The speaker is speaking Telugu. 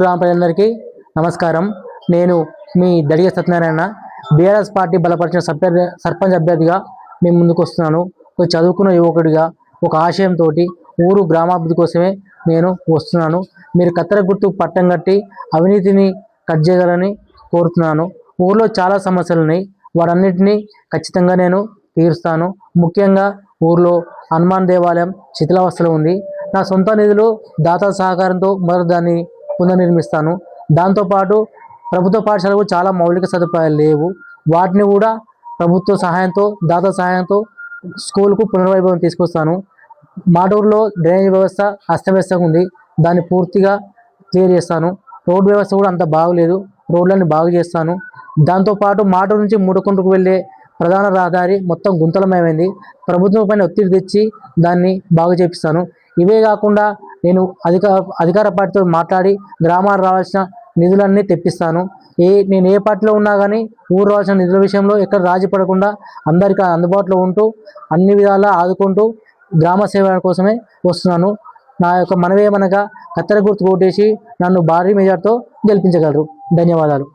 గ్రామ ప్రజలందరికీ నమస్కారం. నేను మీ దడిగ సత్యనారాయణ బీఆర్ఎస్ పార్టీ బలపరిచిన సర్పంచ్ సర్పంచ్ అభ్యర్థిగా మేము ముందుకు వస్తున్నాను. ఒక చదువుకున్న యువకుడిగా ఒక ఆశయంతో ఊరు గ్రామాభివృద్ధి కోసమే నేను వస్తున్నాను. మీరు కత్తెర గుర్తు పట్టం కట్టి అవినీతిని కట్ చేయగలని కోరుతున్నాను. ఊర్లో చాలా సమస్యలు ఉన్నాయి. వాటన్నిటినీ ఖచ్చితంగా నేను తీరుస్తాను. ముఖ్యంగా ఊర్లో హనుమాన్ దేవాలయం శిథిలావస్థలో ఉంది. నా సొంత నిధులు దాత సహకారంతో మొదటి దాన్ని పునర్నిర్మిస్తాను. దాంతోపాటు ప్రభుత్వ పాఠశాలకు చాలా మౌలిక సదుపాయాలు లేవు. వాటిని కూడా ప్రభుత్వ సహాయంతో దాతల సహాయంతో స్కూల్కు పునర్వైభవం తీసుకొస్తాను. మాటూరులో డ్రైనేజ్ వ్యవస్థ అస్తవ్యస్తంగా ఉంది. దాన్ని పూర్తిగా క్లియర్ చేస్తాను. రోడ్డు వ్యవస్థ కూడా అంత బాగలేదు. రోడ్లన్నీ బాగు చేస్తాను. దాంతోపాటు మాటూరు నుంచి మూడకుంటకు వెళ్ళే ప్రధాన రహదారి మొత్తం గుంతలమయమైంది. ప్రభుత్వం పైన ఒత్తిడి తెచ్చి దాన్ని బాగు చేపిస్తాను. ఇవే కాకుండా నేను అధిక అధికార పార్టీతో మాట్లాడి గ్రామాలు రావాల్సిన నిధులన్నీ తెప్పిస్తాను. ఏ నేను ఏ పార్టీలో ఉన్నా కానీ ఊరు రావాల్సిన నిధుల విషయంలో ఎక్కడ రాజీ పడకుండా అందరికీ అందుబాటులో ఉంటూ అన్ని విధాలా ఆదుకుంటూ గ్రామ సేవ కోసమే వస్తున్నాను. నా యొక్క మనవేమనగా కత్తెర గుర్తు కొట్టేసి నన్ను భారీ మెజార్తో గెలిపించగలరు. ధన్యవాదాలు.